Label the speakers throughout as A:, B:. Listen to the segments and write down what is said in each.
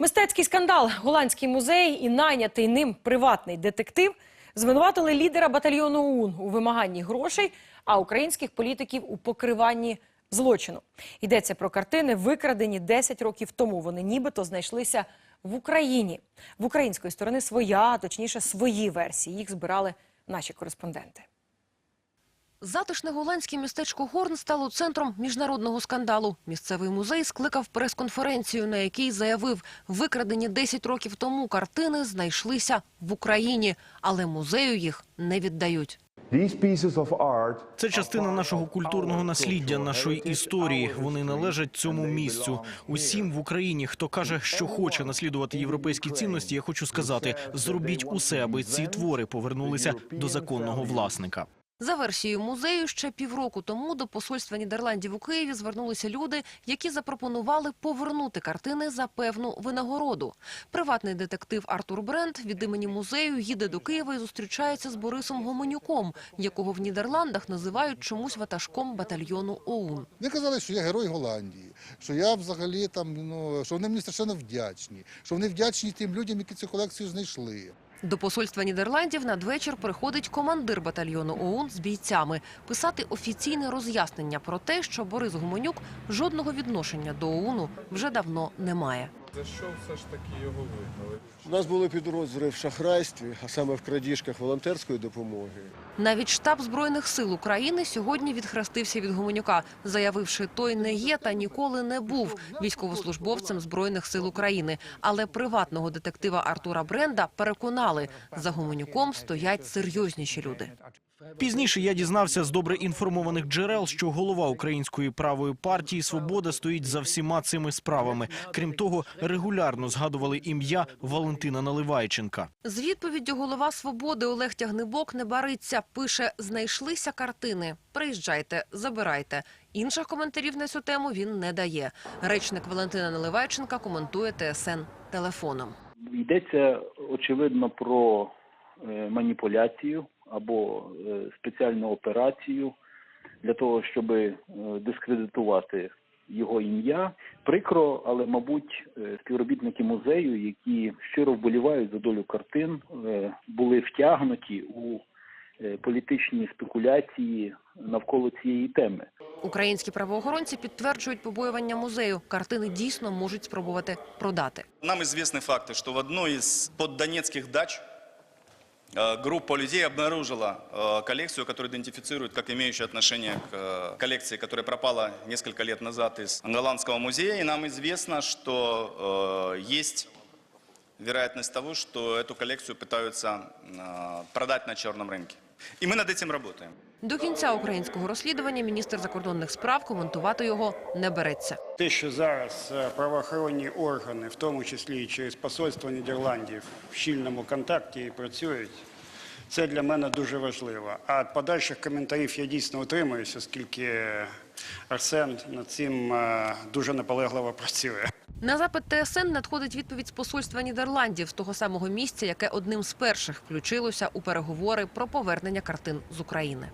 A: Мистецький скандал, голландський музей і найнятий ним приватний детектив звинуватили лідера батальйону ОУН у вимаганні грошей, а українських політиків у покриванні злочину. Йдеться про картини, викрадені 10 років тому. Вони нібито знайшлися в Україні. В української сторони своя, точніше, свої версії. Їх збирали наші кореспонденти.
B: Затишне голландське містечко Горн стало центром міжнародного скандалу. Місцевий музей скликав прес-конференцію, на якій заявив, викрадені 10 років тому картини знайшлися в Україні, але музею їх не віддають.
C: Це частина нашого культурного насліддя, нашої історії. Вони належать цьому місцю. Усім в Україні, хто каже, що хоче наслідувати європейські цінності, я хочу сказати: зробіть усе, аби ці твори повернулися до законного власника.
B: За версією музею, ще півроку тому до посольства Нідерландів у Києві звернулися люди, які запропонували повернути картини за певну винагороду. Приватний детектив Артур Брент від імені музею їде до Києва і зустрічається з Борисом Гомонюком, якого в Нідерландах називають чомусь ватажком батальйону ОУН.
D: Вони казали, що я герой Голландії, що я взагалі там, ну що вони мені страшенно вдячні, що вони вдячні тим людям, які цю колекцію знайшли.
B: До посольства Нідерландів надвечір приходить командир батальйону ОУН з бійцями писати офіційне роз'яснення про те, що Борис Гуменюк жодного відношення до ОУНу вже давно не має.
E: За що все ж таки його вигнали?
F: У нас були підрозділи в шахрайстві, а саме в крадіжках волонтерської допомоги.
B: Навіть штаб збройних сил України сьогодні відхрестився від Гуменюка, заявивши, той не є та ніколи не був військовослужбовцем збройних сил України. Але приватного детектива Артура Бренда переконали, за Гуменюком стоять серйозніші люди.
C: Пізніше я дізнався з добре інформованих джерел, що голова української правої партії Свобода стоїть за всіма цими справами. Крім того, регулярно згадували ім'я Валентина Наливайченка.
B: З відповіддю голова свободи Олег Тягнебок не бариться. Пише: знайшлися картини. Приїжджайте, забирайте. Інших коментарів на цю тему він не дає. Речник Валентина Наливайченка коментує ТСН телефоном.
G: Йдеться очевидно про е, маніпуляцію або е, спеціальну операцію для того, щоб дискредитувати його ім'я. Прикро, але мабуть, е, співробітники музею, які щиро вболівають за долю картин, е, були втягнуті у е, політичні спекуляції навколо цієї теми.
B: Українські правоохоронці підтверджують побоювання музею. Картини дійсно можуть спробувати продати.
H: Нам известны факты, что в одной из поддонецких дач э, группа людей обнаружила э, коллекцию, которую идентифицируют как имеющую отношение к э, коллекции, которая пропала несколько лет назад из Голландского музея. И нам известно, что э, есть вероятность того, что эту коллекцию пытаются э, продать на черном рынке. И ми над цим працюємо.
B: До кінця українського розслідування міністр закордонних справ коментувати його не береться.
I: Те, що зараз е, правоохоронні органи, в тому числі і через посольство Нідерландів, в щільному контакті працюють, це для мене дуже важливо. А подальших коментарів я дійсно утримуюся, оскільки Арсен над цим е, дуже наполегливо працює.
B: На запит ТСН надходить відповідь з посольства Нідерландів з того самого місця, яке одним з перших включилося у переговори про повернення картин з України.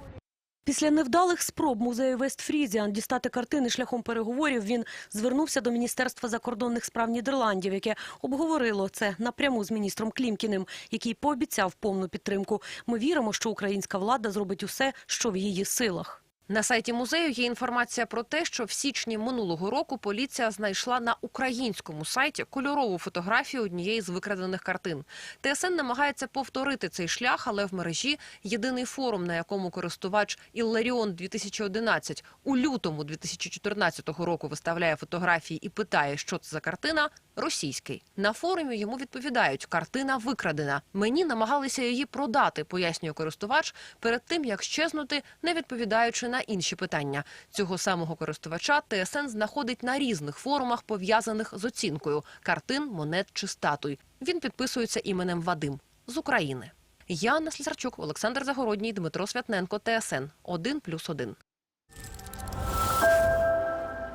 J: Після невдалих спроб музею Вестфрізіан дістати картини шляхом переговорів він звернувся до Міністерства закордонних справ Нідерландів, яке обговорило це напряму з міністром Клімкіним, який пообіцяв повну підтримку. Ми віримо, що українська влада зробить усе, що в її силах.
B: На сайті музею є інформація про те, що в січні минулого року поліція знайшла на українському сайті кольорову фотографію однієї з викрадених картин. ТСН намагається повторити цей шлях, але в мережі єдиний форум, на якому користувач Ілларіон 2011 у лютому 2014 року виставляє фотографії і питає, що це за картина. Російський на форумі йому відповідають: картина викрадена. Мені намагалися її продати, пояснює користувач перед тим, як щезнути, не відповідаючи на інші питання. Цього самого користувача ТСН знаходить на різних форумах, пов'язаних з оцінкою картин, монет чи статуй. Він підписується іменем Вадим з України. Яна Слісарчук, Олександр Загородній, Дмитро Святненко, ТСН 1+,1.